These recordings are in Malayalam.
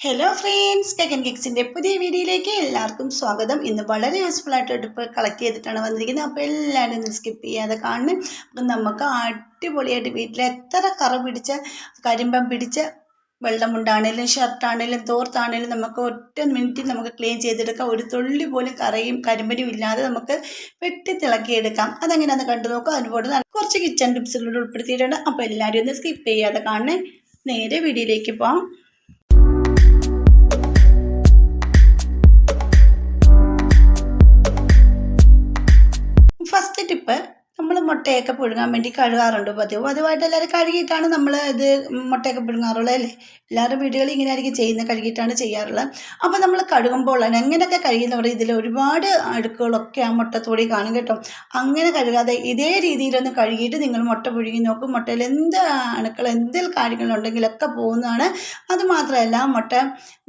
ഹലോ ഫ്രണ്ട്സ് കെക്കൻ കിക്സിന്റെ പുതിയ വീഡിയോയിലേക്ക് എല്ലാവർക്കും സ്വാഗതം. ഇന്ന് വളരെ യൂസ്ഫുൾ ആയിട്ട് ഇപ്പോൾ കളക്ട് ചെയ്തിട്ടാണ് വന്നിരിക്കുന്നത്. അപ്പോൾ എല്ലാവരും ഒന്ന് സ്കിപ്പ് ചെയ്യാതെ കാണണം. അപ്പം നമുക്ക് അടിപൊളിയായിട്ട് വീട്ടിൽ എത്ര കറ പിടിച്ച കരിമ്പം പിടിച്ച വെള്ളമുണ്ടാണേലും ഷർട്ടാണേലും തോർത്താണേലും നമുക്ക് ഒറ്റ മിനിറ്റിൽ നമുക്ക് ക്ലീൻ ചെയ്തെടുക്കാം. ഒരു തുള്ളി പോലും കറയും കരിമ്പനും ഇല്ലാതെ നമുക്ക് വെട്ടി തിളക്കിയെടുക്കാം അതെങ്ങനെയാണെന്ന് കണ്ടു നോക്കാം. തന്നെ കുറച്ച് കിച്ചൺ ടിപ്സുകൾ ഉൾപ്പെടുത്തിയിട്ടുണ്ട്. അപ്പോൾ എല്ലാവരും ഒന്ന് സ്കിപ്പ് ചെയ്യാതെ കാണണേ. നേരെ വീഡിയോയിലേക്ക് പോകാം ഫസ്റ്റ് ടിപ്പ് നമ്മൾ മുട്ടയൊക്കെ പുഴുങ്ങാൻ വേണ്ടി കഴുകാറുണ്ട് പതിവ്. പതിവായിട്ട് എല്ലാവരും കഴുകിയിട്ടാണ് നമ്മൾ ഇത് മുട്ടയൊക്കെ പുഴുങ്ങാറുള്ളത് അല്ലേ? എല്ലാവരും വീടുകളിൽ ഇങ്ങനെ ആയിരിക്കും ചെയ്യുന്നത് കഴുകിയിട്ടാണ് ചെയ്യാറുള്ളത്. അപ്പോൾ നമ്മൾ കഴുകുമ്പോൾ എങ്ങനെയൊക്കെ കഴുകുന്ന പറയും ഇതിൽ ഒരുപാട് അഴുക്കുകളൊക്കെ ആ മുട്ടത്തോടി കാണും കേട്ടോ. അങ്ങനെ കഴുകാതെ ഇതേ രീതിയിലൊന്ന് കഴുകിയിട്ട് നിങ്ങൾ മുട്ട പുഴുങ്ങി നോക്കും. മുട്ടയിൽ എന്ത് അണുക്കൾ എന്തെങ്കിലും കാര്യങ്ങളുണ്ടെങ്കിലൊക്കെ പോകുന്നതാണ്. അതുമാത്രമല്ല മുട്ട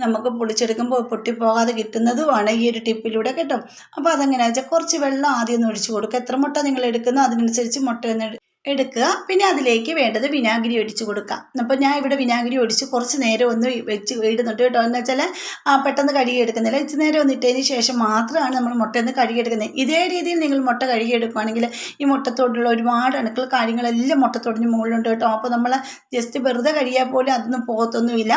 നമുക്ക് പൊളിച്ചെടുക്കുമ്പോൾ പൊട്ടിപ്പോകാതെ കിട്ടുന്നതുമാണ് ഈ ഒരു ടിപ്പിലൂടെ കേട്ടോ. അപ്പോൾ അതെങ്ങനെയാണെന്ന് വെച്ചാൽ കുറച്ച് വെള്ളം ആദ്യം ഒന്ന് ഒഴിച്ചു കൊടുക്കുക. എത്ര മുട്ട നിങ്ങൾ എടുക്കുന്നോ അതിനനുസരിച്ച് മുട്ട ഒന്ന് എടു- എടുക്കുക. പിന്നെ അതിലേക്ക് വേണ്ടത് വിനാഗിരി ഒഴിച്ച് കൊടുക്കാം അപ്പോൾ ഞാൻ ഇവിടെ വിനാഗിരി ഒഴിച്ച് കുറച്ച് നേരം ഒന്ന് വെച്ച് ഇടുന്നുണ്ട് കേട്ടോ. എന്ന് വെച്ചാൽ പെട്ടെന്ന് കഴുകിയെടുക്കുന്നില്ല. ഇച്ചിരി നേരം ഒന്ന് ഇട്ടതിന് ശേഷം മാത്രമാണ് നമ്മൾ മുട്ട ഒന്ന് കഴുകിയെടുക്കുന്നത്. ഇതേ രീതിയിൽ നിങ്ങൾ മുട്ട കഴുകിയെടുക്കുകയാണെങ്കിൽ ഈ മുട്ടത്തോടുള്ള ഒരുപാട് അണുക്കൾ കാര്യങ്ങളെല്ലാം മുട്ടത്തോടിന് മുകളിലുണ്ട് കേട്ടോ. അപ്പോൾ നമ്മൾ ജസ്റ്റ് വെറുതെ കഴുകിയാൽ പോലും അതൊന്നും പോകത്തൊന്നുമില്ല.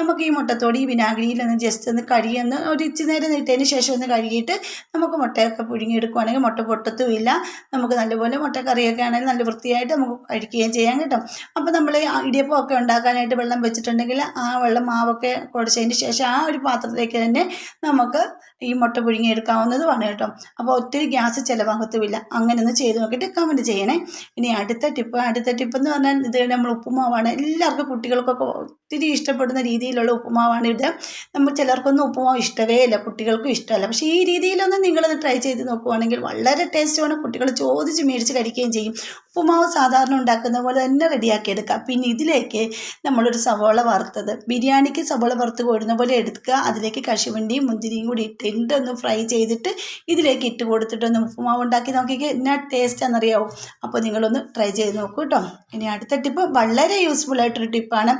നമുക്ക് ഈ മുട്ടത്തോട് ഈ വിനാഗിരിയിൽ ഒന്ന് ജസ്റ്റ് ഒന്ന് കഴുകിയൊന്ന് ഒരു ഇച്ചിരി നേരം ഇട്ടതിന് ശേഷം ഒന്ന് കഴുകിയിട്ട് നമുക്ക് മുട്ടയൊക്കെ പുഴുങ്ങിയെടുക്കുകയാണെങ്കിൽ മുട്ട പൊട്ടത്തുമില്ല. നമുക്ക് നല്ലപോലെ മുട്ടക്കറിയൊക്കെ ആണെങ്കിൽ നല്ല വൃത്തിയായിട്ട് നമുക്ക് കഴിക്കുകയും ചെയ്യാൻ കിട്ടും. അപ്പോൾ നമ്മൾ ഇടിയപ്പമൊക്കെ ഉണ്ടാക്കാനായിട്ട് വെള്ളം വെച്ചിട്ടുണ്ടെങ്കിൽ ആ വെള്ളം മാവൊക്കെ കുഴച്ചതിന് ശേഷം ആ ഒരു പാത്രത്തിലേക്ക് തന്നെ നമുക്ക് ഈ മുട്ട പുഴുങ്ങി എടുക്കാവുന്നതുമാണ് കേട്ടോ. അപ്പോൾ ഒത്തിരി ഗ്യാസ് ചിലവാകത്തുമില്ല. അങ്ങനെ ഒന്ന് ചെയ്ത് നോക്കിയിട്ട് കമന്റ് ചെയ്യണേ. ഇനി അടുത്ത ടിപ്പ് അടുത്ത ടിപ്പ് എന്ന് പറഞ്ഞാൽ ഇത് നമ്മൾ ഉപ്പുമാവാണ്. എല്ലാവർക്കും കുട്ടികൾക്കൊക്കെ ഒത്തിരി ഇഷ്ടപ്പെടുന്ന രീതിയിലുള്ള ഉപ്പുമാവാണ് ഇത്. നമ്മൾ ചിലർക്കൊന്നും ഉപ്പുമാവ് ഇഷ്ടമേ ഇല്ല. കുട്ടികൾക്കും ഇഷ്ടമല്ല. പക്ഷേ ഈ രീതിയിലൊന്നും നിങ്ങളത് ട്രൈ ചെയ്ത് നോക്കുവാണെങ്കിൽ വളരെ ടേസ്റ്റുമാണ് കുട്ടികൾ ചോദിച്ച് മേടിച്ച് കഴിക്കുകയും ചെയ്യും. ഉപ്പുമാവ് സാധാരണ ഉണ്ടാക്കുന്ന പോലെ തന്നെ റെഡിയാക്കി എടുക്കാം പിന്നെ ഇതിലേക്ക് നമ്മളൊരു സവോള വറുത്തത്. ബിരിയാണിക്ക് സവോള വറുത്ത് കോരുന്ന പോലെ എടുക്കുക. അതിലേക്ക് കശുവണ്ടിയും മുന്തിരിയും കൂടി ഇട്ടിട്ട് ഒന്ന് ഫ്രൈ ചെയ്തിട്ട് ഇതിലേക്ക് ഇട്ട് കൊടുത്തിട്ട് ഒന്ന് ഉപ്പുമാവ് ഉണ്ടാക്കി നോക്കിക്കേ. എന്നാ ടേസ്റ്റാണെന്നറിയാവോ അപ്പോൾ നിങ്ങളൊന്ന് ട്രൈ ചെയ്ത് നോക്കൂ കേട്ടോ. ഇനി അടുത്ത ടിപ്പ് വളരെ യൂസ്ഫുൾ ആയിട്ടൊരു ടിപ്പാണ്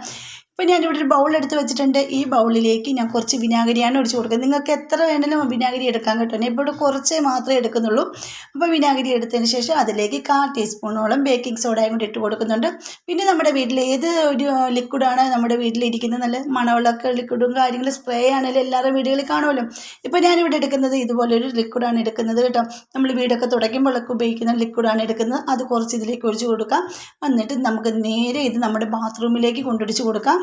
ഇപ്പോൾ ഞാനിവിടെ ഒരു ബൗൾ എടുത്ത് വെച്ചിട്ടുണ്ട്. ഈ ബൗളിലേക്ക് ഞാൻ കുറച്ച് വിനാഗിരിയാണ് ഒഴിച്ച് കൊടുക്കുന്നത്. നിങ്ങൾക്ക് എത്ര വേണമെങ്കിലും വിനാഗിരി എടുക്കാൻ കിട്ടും. ഇപ്പോൾ കുറച്ചേ മാത്രമേ എടുക്കുന്നുള്ളൂ. അപ്പോൾ വിനാഗിരി എടുത്തതിന് ശേഷം അതിലേക്ക് കാൽ ടീസ്പൂണോളം ബേക്കിംഗ് സോഡയും കൂടി ഇട്ട് കൊടുക്കുന്നുണ്ട്. പിന്നെ നമ്മുടെ വീട്ടിൽ ഏത് ഒരു ലിക്വിഡാണ് നമ്മുടെ വീട്ടിലിരിക്കുന്നത് നല്ല മണവെള്ളമൊക്കെ ലിക്വിഡും കാര്യങ്ങളും സ്പ്രേ ആണെങ്കിലും എല്ലാവരുടെ വീടുകളിൽ കാണുമല്ലോ. ഇപ്പോൾ ഞാനിവിടെ എടുക്കുന്നത് ഇതുപോലൊരു ലിക്വിഡാണ് എടുക്കുന്നത് കേട്ടോ. നമ്മൾ വീടൊക്കെ തുടയ്ക്കുമ്പോഴൊക്കെ ഉപയോഗിക്കുന്ന ലിക്വിഡാണ് എടുക്കുന്നത്. അത് കുറച്ച് ഇതിലേക്ക് ഒഴിച്ച് കൊടുക്കാം. എന്നിട്ട് നമുക്ക് നേരെ ഇത് നമ്മുടെ ബാത്റൂമിലേക്ക് കൊണ്ടുപിടിച്ച് കൊടുക്കാം.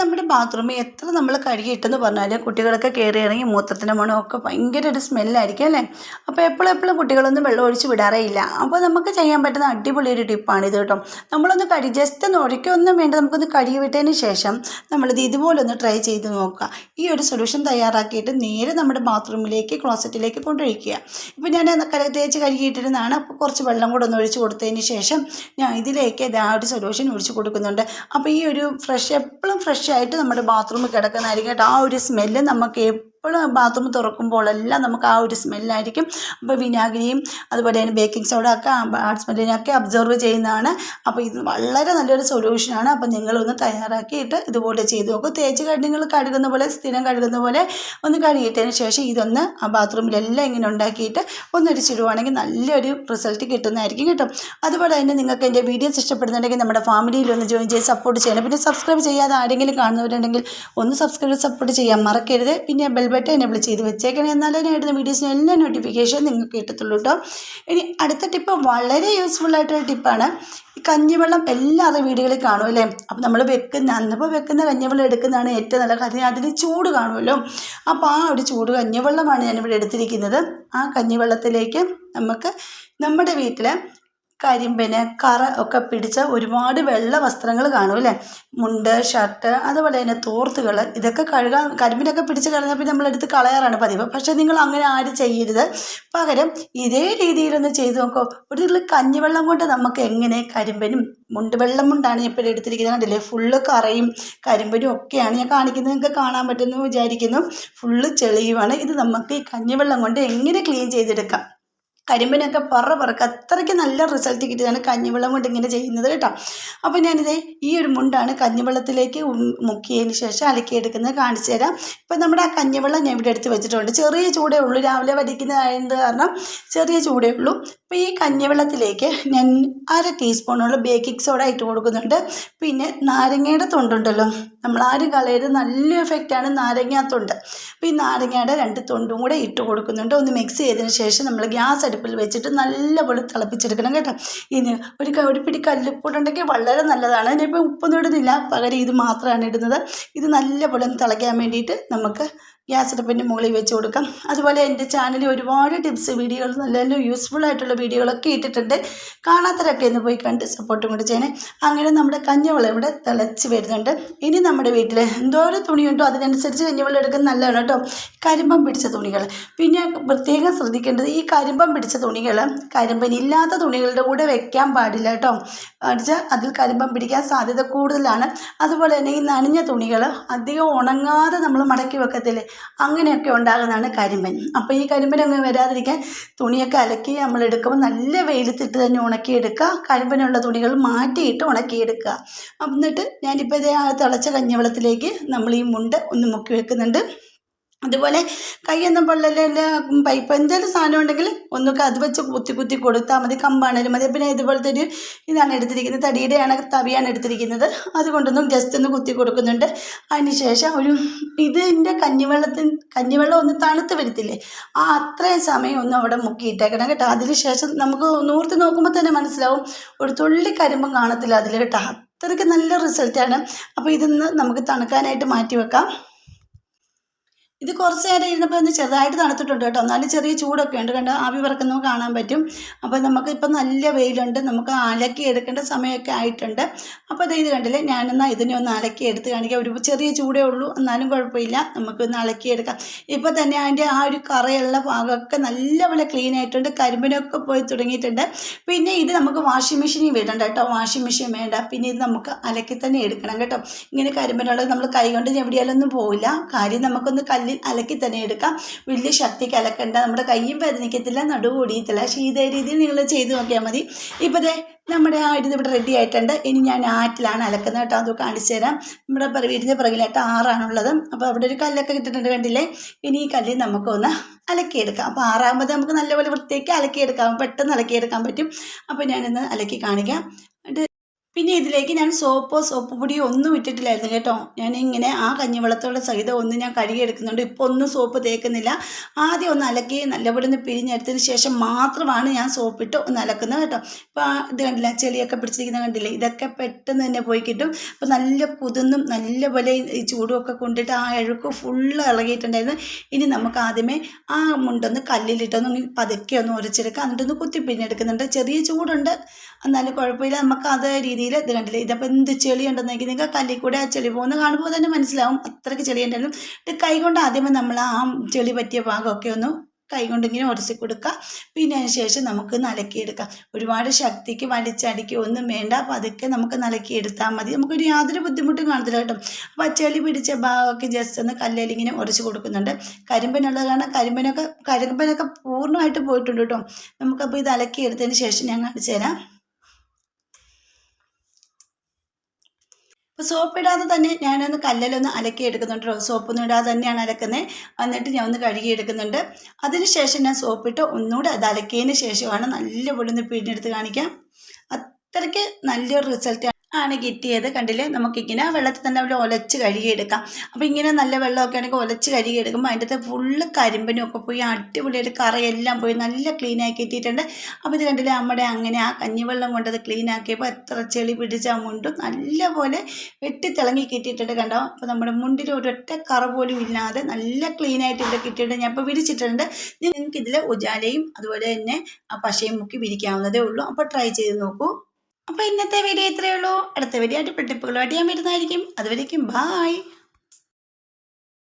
നമ്മുടെ ബാത്റൂമിൽ എത്ര നമ്മൾ കഴുകിയിട്ടെന്ന് പറഞ്ഞാൽ കുട്ടികളൊക്കെ കയറി ഇറങ്ങി മൂത്രത്തിന്റെ മണമൊക്കെ ഭയങ്കര ഒരു സ്മെല്ലായിരിക്കും അല്ലേ? അപ്പോൾ എപ്പോഴും എപ്പോഴും കുട്ടികളൊന്നും വെള്ളം ഒഴിച്ച് വിടാറേ ഇല്ല. അപ്പോൾ നമുക്ക് ചെയ്യാൻ പറ്റുന്ന അടിപൊളി ഒരു ടിപ്പാണ് ഇത് കേട്ടോ. നമ്മളൊന്ന് കഴുകി ജസ്റ്റ് ഒന്ന് ഒഴിക്കൊന്നും വേണ്ട നമുക്കൊന്ന് കഴുകി വിട്ടതിന് ശേഷം നമ്മളിത് ഇതുപോലെ ഒന്ന് ട്രൈ ചെയ്ത് നോക്കുക. ഈ ഒരു സൊല്യൂഷൻ തയ്യാറാക്കിയിട്ട് നേരെ നമ്മുടെ ബാത്റൂമിലേക്ക് ക്ലോസറ്റിലേക്ക് കൊണ്ടൊഴിക്കുക. ഇപ്പോൾ ഞാൻ തേച്ച് കഴുകിയിട്ടിരുന്നതാണ്. അപ്പോൾ കുറച്ച് വെള്ളം കൂടെ ഒന്ന് ഒഴിച്ച് കൊടുത്തതിന് ശേഷം ഞാൻ ഇതിലേക്ക് ഇതാ ഒരു സൊല്യൂഷൻ ഒഴിച്ച് കൊടുക്കുന്നുണ്ട്. അപ്പോൾ ഈ ഒരു ഫ്രഷ് എപ്പോഴും ഫ്രഷ് ആയിട്ട് നമ്മുടെ ബാത്റൂമിൽ കിടക്കുന്നതായിരിക്കും കേട്ടോ ആ ഒരു സ്മെല്ല് നമുക്ക് എപ്പോഴും ബാത്റൂം തുറക്കുമ്പോഴെല്ലാം നമുക്ക് ആ ഒരു സ്മെല്ലായിരിക്കും അപ്പോൾ വിനാഗിരിയും അതുപോലെ തന്നെ ബേക്കിംഗ് സോഡ ഒക്കെ ആ സ്മെല്ലിനൊക്കെ അബ്സർവ് ചെയ്യുന്നതാണ്. അപ്പോൾ ഇത് വളരെ നല്ലൊരു സൊല്യൂഷനാണ് അപ്പോൾ നിങ്ങളൊന്ന് തയ്യാറാക്കിയിട്ട് ഇതുപോലെ ചെയ്ത് നോക്കും. തേച്ച് കഴിഞ്ഞ് നിങ്ങൾ കഴുകുന്ന പോലെ സ്ഥിരം കഴുകുന്ന പോലെ ഒന്ന് കഴുകിയിട്ടതിന് ശേഷം ഇതൊന്ന് ആ ബാത്റൂമിലെല്ലാം ഇങ്ങനെ ഉണ്ടാക്കിയിട്ട് ഒന്നടിച്ചിടുവാണെങ്കിൽ നല്ലൊരു റിസൾട്ട് കിട്ടുന്നതായിരിക്കും കേട്ടോ. അതുപോലെ തന്നെ നിങ്ങൾക്ക് എന്റെ വീഡിയോസ് ഇഷ്ടപ്പെടുന്നുണ്ടെങ്കിൽ നമ്മുടെ ഫാമിലിയിൽ ഒന്ന് ജോയിൻ ചെയ്ത് സപ്പോർട്ട് ചെയ്യണം. പിന്നെ സബ്സ്ക്രൈബ് ചെയ്യാതെ ആരെങ്കിലും കാണുന്നവരുണ്ടെങ്കിൽ ഒന്ന് സബ്സ്ക്രൈബ് സപ്പോർട്ട് ചെയ്യാൻ മറക്കരുത്. പിന്നെ ബെൽ ബട്ടൺ എനേബിൾ ചെയ്ത് വെച്ചേക്കണേ. എന്നാലേ ഞാൻ ഇടുന്ന വീഡിയോസിന് എല്ലാ നോട്ടിഫിക്കേഷൻ നിങ്ങൾക്ക് കിട്ടത്തുള്ളൂ കേട്ടോ ഇനി അടുത്ത ടിപ്പ് വളരെ യൂസ്ഫുൾ ആയിട്ടൊരു ടിപ്പാണ് ഈ കഞ്ഞിവെള്ളം എല്ലാ വീടുകളിൽ കാണും അല്ലേ? അപ്പം നമ്മൾ വെക്കുന്ന അന്നപ്പോൾ വെക്കുന്ന കഞ്ഞിവെള്ളം എടുക്കുന്നതാണ് ഏറ്റവും നല്ല കാര്യം അതിന് ചൂട് കാണുമല്ലോ. അപ്പോൾ ആ ഒരു ചൂട് കഞ്ഞിവെള്ളമാണ് ഞാനിവിടെ എടുത്തിരിക്കുന്നത്. ആ കഞ്ഞിവെള്ളത്തിലേക്ക് നമുക്ക് നമ്മുടെ വീട്ടിൽ കരിമ്പിന് കറ ഒക്കെ പിടിച്ച ഒരുപാട് വെള്ള വസ്ത്രങ്ങൾ കാണും അല്ലേ? മുണ്ട് ഷർട്ട് അതുപോലെ തന്നെ തോർത്തുകൾ ഇതൊക്കെ കഴുകാൻ കരിമ്പിനൊക്കെ പിടിച്ച് കളഞ്ഞാൽ പിന്നെ നമ്മളെടുത്ത് കളയാറാണ് പതിവ്. പക്ഷേ നിങ്ങൾ അങ്ങനെ ആരും ചെയ്യരുത്. പകരം ഇതേ രീതിയിലൊന്ന് ചെയ്ത് നോക്കൂ. ഒരു ഇതിൽ കഞ്ഞിവെള്ളം കൊണ്ട് നമുക്ക് എങ്ങനെ കരിമ്പനും മുണ്ട് വെള്ളം മുണ്ടാണ് ഞാൻ ഇപ്പോൾ എടുത്തിരിക്കുന്നത് കണ്ടില്ലേ? ഫുള്ള് കറയും കരിമ്പനും ഒക്കെയാണ് ഞാൻ കാണിക്കുന്നത്. നിങ്ങൾക്ക് കാണാൻ പറ്റുമെന്ന് വിചാരിക്കുന്നു. ഫുള്ള് ചെളിയുമാണ്. ഇത് നമുക്ക് ഈ കഞ്ഞിവെള്ളം കൊണ്ട് എങ്ങനെ ക്ലീൻ ചെയ്തെടുക്കാം? കരിമ്പിനൊക്കെ പറ പറക്കുക അത്രയ്ക്ക് നല്ല റിസൾട്ട് കിട്ടിയതാണ് കഞ്ഞിവെള്ളം കൊണ്ട് ഇങ്ങനെ ചെയ്യുന്നത് കേട്ടോ. അപ്പോൾ ഞാനിത് ഈ ഒരു മുണ്ടാണ് കഞ്ഞിവെള്ളത്തിലേക്ക് മുക്കിയതിന് ശേഷം അലക്കിയെടുക്കുന്നത് കാണിച്ചു തരാം. ഇപ്പം നമ്മുടെ ആ കഞ്ഞിവെള്ളം ഞാൻ ഇവിടെ എടുത്ത് വെച്ചിട്ടുണ്ട്. ചെറിയ ചൂടേ ഉള്ളൂ. രാവിലെ വടിക്കുന്നതായത് കാരണം ചെറിയ ചൂടേ ഉള്ളൂ. അപ്പോൾ ഈ കഞ്ഞിവെള്ളത്തിലേക്ക് ഞാൻ അര ടീസ്പൂണോളം ബേക്കിംഗ് സോഡ ഇട്ട് കൊടുക്കുന്നുണ്ട്. പിന്നെ നാരങ്ങയുടെ തൊണ്ടുണ്ടല്ലോ. നമ്മൾ ആരും കളയത് നല്ല എഫക്റ്റാണ് നാരങ്ങ തൊണ്ട്. അപ്പോൾ ഈ നാരങ്ങയുടെ രണ്ട് തൊണ്ടും കൂടെ ഇട്ട് കൊടുക്കുന്നുണ്ട്. ഒന്ന് മിക്സ് ചെയ്തതിന് ശേഷം നമ്മൾ ഗ്യാസ് അടുപ്പിൽ വെച്ചിട്ട് നല്ലപോലെ തിളപ്പിച്ചെടുക്കണം കേട്ടോ. ഇനി ഒരു ഒരു പിടി കല്ലുപ്പൊടി ഉണ്ടെങ്കിൽ വളരെ നല്ലതാണ്. ഞാനിപ്പോൾ ഉപ്പൊന്നും ഇടുന്നില്ല. പകരം ഇത് മാത്രമാണ് ഇടുന്നത്. ഇത് നല്ലപോലെ ഒന്ന് തിളയ്ക്കാൻ വേണ്ടിയിട്ട് നമുക്ക് ഗ്യാസ് അടുപ്പിന്റെ മുകളിൽ വെച്ച് കൊടുക്കാം. അതുപോലെ എന്റെ ചാനലിൽ ഒരുപാട് ടിപ്സ് വീഡിയോകൾ നല്ല നല്ല യൂസ്ഫുൾ ആയിട്ടുള്ള വീഡിയോകളൊക്കെ ഇട്ടിട്ടുണ്ട്. കാണാത്തവരൊക്കെ ഒന്ന് പോയി കണ്ട് സപ്പോർട്ടും കൂടി ചെയ്യണേ. അങ്ങനെ നമ്മുടെ കഞ്ഞിവെള്ളം ഇവിടെ തിളച്ച് വരുന്നുണ്ട്. ഇനി നമ്മുടെ വീട്ടിൽ എന്തോരം തുണിയുണ്ടോ അതിനനുസരിച്ച് കഞ്ഞിവെള്ളം എടുക്കുന്നത് നല്ലതാണ് കേട്ടോ. കരിമ്പം പിടിച്ച തുണികൾ. പിന്നെ പ്രത്യേകം ശ്രദ്ധിക്കേണ്ടത് ഈ കരിമ്പം പിടിച്ച തുണികൾ കരിമ്പൻ ഇല്ലാത്ത തുണികളുടെ കൂടെ വെക്കാൻ പാടില്ല കേട്ടോ. അടിച്ചാൽ അതിൽ കരിമ്പം പിടിക്കാൻ സാധ്യത കൂടുതലാണ്. അതുപോലെ തന്നെ ഈ നനഞ്ഞ തുണികൾ അധികം ഉണങ്ങാതെ നമ്മൾ മടക്കി വെക്കത്തില്ലേ? അങ്ങനെയൊക്കെ ഉണ്ടാകുന്നതാണ് കരിമ്പൻ. അപ്പോൾ ഈ കരിമ്പൻ അങ്ങ് വരാതിരിക്കാൻ തുണിയൊക്കെ അലക്കി നമ്മൾ എടുക്കുമ്പോൾ നല്ല വെയിലത്തിട്ട് തന്നെ ഉണക്കിയെടുക്കുക. കരിമ്പനുള്ള തുണികൾ മാറ്റിയിട്ട് ഉണക്കിയെടുക്കുക. എന്നിട്ട് ഞാനിപ്പോൾ ഇതേ തിളച്ച കഞ്ഞിവെള്ളത്തിലേക്ക് നമ്മൾ ഈ മുണ്ട് ഒന്ന് മുക്കി വെക്കുന്നുണ്ട്. അതുപോലെ കയ്യൊന്നും പൊള്ളലില്ല പൈപ്പ് എന്തെങ്കിലും സാധനം ഉണ്ടെങ്കിൽ ഒന്നൊക്കെ അത് വെച്ച് കുത്തി കുത്തി കൊടുത്താൽ മതി. കമ്പാണേലും മതി. പിന്നെ ഇതുപോലത്തെ ഒരു ഇതാണ് എടുത്തിരിക്കുന്നത്. തടിയുടെയാണ് തവിയാണ് എടുത്തിരിക്കുന്നത്. അതുകൊണ്ടൊന്നും ജസ്റ്റ് ഒന്ന് കുത്തി കൊടുക്കുന്നുണ്ട്. അതിന് ശേഷം ഒരു ഇതിന്റെ കഞ്ഞിവെള്ളത്തിന് കഞ്ഞിവെള്ളം ഒന്ന് തണുത്ത് വരത്തില്ലേ? ആ അത്രയും സമയം ഒന്ന് അവിടെ മുക്കിയിട്ടേക്കണം കേട്ടോ. അതിന് ശേഷം നമുക്ക് നൂർത്തി നോക്കുമ്പോൾ തന്നെ മനസ്സിലാവും. ഒരു തുള്ളി കരിമ്പും കാണത്തില്ല അതിൽ കേട്ടോ. അത്രയ്ക്ക് നല്ല റിസൾട്ടാണ് അപ്പോൾ ഇതൊന്ന് നമുക്ക് തണുക്കാനായിട്ട് മാറ്റി വെക്കാം. ഇത് കുറച്ച് നേരം ഇരുന്നപ്പോൾ ഒന്ന് ചെറുതായിട്ട് തണുത്തിട്ടുണ്ട് കേട്ടോ. നല്ല ചെറിയ ചൂടൊക്കെ ഉണ്ട്. കണ്ടോ? ആവി പറക്കുന്നത് കാണാൻ പറ്റും. അപ്പോൾ നമുക്ക് ഇപ്പം നല്ല വെയിലുണ്ട്. നമുക്ക് അലക്കി എടുക്കേണ്ട സമയമൊക്കെ ആയിട്ടുണ്ട്. അപ്പോൾ അത് ഇത് കണ്ടില്ലേ? ഞാനെന്നാൽ ഇതിനെ ഒന്ന് അലക്കി എടുത്ത് കാണിക്കാം. ഒരു ചെറിയ ചൂടേ ഉള്ളൂ. എന്നാലും കുഴപ്പമില്ല. നമുക്ക് നമുക്കൊന്ന് അലക്കി എടുക്കാം. ഇപ്പോൾ തന്നെ അതിന്റെ ആ ഒരു കറയുള്ള ഭാഗമൊക്കെ നല്ലപോലെ ക്ലീൻ ആയിട്ടുണ്ട്. കരിമ്പിനൊക്കെ പോയി തുടങ്ങിയിട്ടുണ്ട്. പിന്നെ ഇത് നമുക്ക് വാഷിംഗ് മെഷീനിൽ വിടണ്ട കേട്ടോ. വാഷിംഗ് മെഷീൻ വേണ്ട. പിന്നെ ഇത് നമുക്ക് അലക്കി തന്നെ എടുക്കണം കേട്ടോ. ഇങ്ങനെ കരിമ്പിനുള്ളത് നമ്മൾ കൈ കൊണ്ട് എവിടെയാലൊന്നും പോവില്ല. കാര്യം നമുക്കൊന്ന് കല്ലിൽ അലക്കി തന്നെ എടുക്കാം. വലിയ ശക്തിക്ക് അലക്കണ്ട. നമ്മുടെ കയ്യും വേദനിക്കത്തില്ല നടു ഒടിയത്തില്ല പക്ഷേ ഇതേ രീതിയിൽ നിങ്ങൾ ചെയ്ത് നോക്കിയാൽ മതി. ഇപ്പോൾ ദേ നമ്മുടെ ആ ഇരുന്ന് ഇവിടെ റെഡി ആയിട്ടുണ്ട്. ഇനി ഞാൻ ആറ്റിലാണ് അലക്കുന്നത് കേട്ടോ. അത് കാണിച്ചു തരാം. നമ്മുടെ വീടിന്റെ പിറകിലായിട്ട് ആറാണുള്ളത്. അപ്പോൾ അവിടെ ഒരു കല്ലൊക്കെ കിട്ടിയിട്ടുണ്ട് കണ്ടില്ലേ? ഇനി ഈ കല്ലിൽ നമുക്കൊന്ന് അലക്കിയെടുക്കാം. അപ്പോൾ ആറാകുമ്പോൾ നമുക്ക് നല്ലപോലെ വൃത്തിയാക്കി അലക്കിയെടുക്കാം. പെട്ടെന്ന് അലക്കിയെടുക്കാൻ പറ്റും. അപ്പോൾ ഞാനിന്ന് അലക്കി കാണിക്കാം. പിന്നെ ഇതിലേക്ക് ഞാൻ സോപ്പോ സോപ്പ് പൊടിയോ ഒന്നും ഇട്ടിട്ടില്ലായിരുന്നു കേട്ടോ. ഞാൻ ഇങ്ങനെ ആ കഞ്ഞിവെള്ളത്തോടെ സഹിതം ഒന്ന് ഞാൻ കഴുകിയെടുക്കുന്നുണ്ട്. ഇപ്പോൾ ഒന്നും സോപ്പ് തേക്കുന്നില്ല. ആദ്യം ഒന്ന് അലക്കി നല്ലപോലെ ഒന്ന് പിഴിഞ്ഞെടുത്തതിന് ശേഷം മാത്രമാണ് ഞാൻ സോപ്പിട്ട് ഒന്ന് അലക്കുന്നത് കേട്ടോ. ഇപ്പോൾ ഇത് കണ്ടില്ല ചെളിയൊക്കെ പിടിച്ചിരിക്കുന്നത് കണ്ടില്ലേ? ഇതൊക്കെ പെട്ടെന്ന് തന്നെ പോയി കിട്ടും. അപ്പോൾ നല്ല കുതിന്നും നല്ലപോലെ ഈ ചൂടുമൊക്കെ കൊണ്ടിട്ട് ആ അഴുക്ക് ഫുള്ള് ഇളകിയിട്ടുണ്ടായിരുന്നു. ഇനി നമുക്ക് ആദ്യമേ ആ മുണ്ടൊന്ന് കല്ലിലിട്ടൊന്ന് പതുക്കെ ഒന്ന് ഉരച്ചെടുക്കുക എന്നിട്ടൊന്ന് കുത്തി പിഴിഞ്ഞെടുക്കുന്നുണ്ട്. ചെറിയ ചൂടുണ്ട്. എന്നാലും കുഴപ്പമില്ല. നമുക്ക് അതേ രീതിയിൽ ഇത് കണ്ടില്ലേ? ഇതപ്പോൾ എന്ത് ചെളി ഉണ്ടെന്നെങ്കിൽ നിങ്ങൾക്ക് കല്ലിൽ കൂടെ ആ ചെളി പോകുന്ന കാണുമ്പോൾ തന്നെ മനസ്സിലാവും അത്രയ്ക്ക് ചെളി ഉണ്ടായിരുന്നു. ഇത് കൈകൊണ്ട് ആദ്യമേ നമ്മൾ ആ ചെളി പറ്റിയ ഭാഗമൊക്കെ ഒന്ന് കൈ കൊണ്ട് ഇങ്ങനെ ഉരಸಿ കൊടുക്കുക പിന്നെ അതിന് ശേഷം നമുക്ക് നലക്കിയെടുക്കാം. ഒരുപാട് ശക്തിക്ക് വലിച്ചടിക്കുക ഒന്നും വേണ്ട. പതുക്കെ നമുക്ക് നലക്കിയെടുത്താൽ മതി. നമുക്കൊരു യാതൊരു ബുദ്ധിമുട്ടും കാണത്തില്ല കേട്ടോ. അപ്പോൾ ആ ചെളി പിടിച്ച ഭാഗമൊക്കെ ജസ്റ്റ് ഒന്ന് കല്ലിൽ ഇങ്ങനെ ഉരച്ച് കൊടുക്കുന്നുണ്ട്. കരിമ്പനുള്ളത് കാരണം കരിമ്പനൊക്കെ കരിമ്പനൊക്കെ പൂർണമായിട്ട് പോയിട്ടുണ്ട് കേട്ടോ. നമുക്കപ്പോൾ ഇത് അലക്കിയെടുത്തതിന് ശേഷം ഞാൻ കാണിച്ചു തരാം. അപ്പോൾ സോപ്പ് ഇടാതെ തന്നെ ഞാനൊന്ന് കല്ലിലൊന്ന് അലക്കി എടുക്കുന്നുണ്ട് സോപ്പൊന്നും ഇടാതെ തന്നെയാണ് അലക്കുന്നത് എന്നിട്ട് ഞാൻ ഒന്ന് കഴുകി എടുക്കുന്നുണ്ട്. അതിന് ശേഷം ഞാൻ സോപ്പിട്ട് ഒന്നുകൂടെ അത് അലക്കിയതിന് ശേഷമാണ് നല്ല പൊടി ഒന്ന് പിഴിഞ്ഞെടുത്ത് കാണിക്കാം. അത്രയ്ക്ക് നല്ലൊരു റിസൾട്ട് ആണ് കിട്ടിയത്. കണ്ടില്ലേ? നമുക്കിങ്ങനെ വെള്ളത്തിൽ തന്നെ അവിടെ ഒലച്ച് കഴുകിയെടുക്കാം. അപ്പോൾ ഇങ്ങനെ നല്ല വെള്ളമൊക്കെ ആണെങ്കിൽ ഒലച്ച് കഴുകിയെടുക്കുമ്പോൾ അതിന്റെ അകത്ത് ഫുള്ള് കരിമ്പനും ഒക്കെ പോയി അടിപൊളിയായിട്ട് കറയെല്ലാം പോയി നല്ല ക്ലീൻ ആക്കി കിട്ടിയിട്ടുണ്ട്. അപ്പോൾ ഇത് കണ്ടില്ലേ? നമ്മുടെ അങ്ങനെ ആ കഞ്ഞിവെള്ളം കൊണ്ടത് ക്ലീൻ ആക്കിയപ്പോൾ എത്ര ചെളി പിടിച്ച മുണ്ടും നല്ലപോലെ വെട്ടിത്തിളങ്ങി കിട്ടിയിട്ടുണ്ട് കണ്ടോ? അപ്പോൾ നമ്മുടെ മുണ്ടിൽ ഒരൊറ്റ കറ പോലും ഇല്ലാതെ നല്ല ക്ലീൻ ആയിട്ട് ഇവിടെ കിട്ടിയിട്ടുണ്ട്. ഞാൻ ഇപ്പോൾ വിരിച്ചിട്ടുണ്ട്. നിങ്ങൾക്ക് ഇതിൽ ഉജാലയും അതുപോലെ തന്നെ പശയും മുക്കി വിരിക്കാവുന്നതേ ഉള്ളൂ. അപ്പോൾ ട്രൈ ചെയ്ത് നോക്കൂ. അപ്പോൾ ഇന്നത്തെ വീഡിയോ ഇത്രയേ ഉള്ളൂ. അടുത്ത വീഡിയോ ആയിട്ട് ടിപ്പുകളുമായിട്ട് ഞാൻ വരുന്നതായിരിക്കും. അതുവരേക്കും ബായ്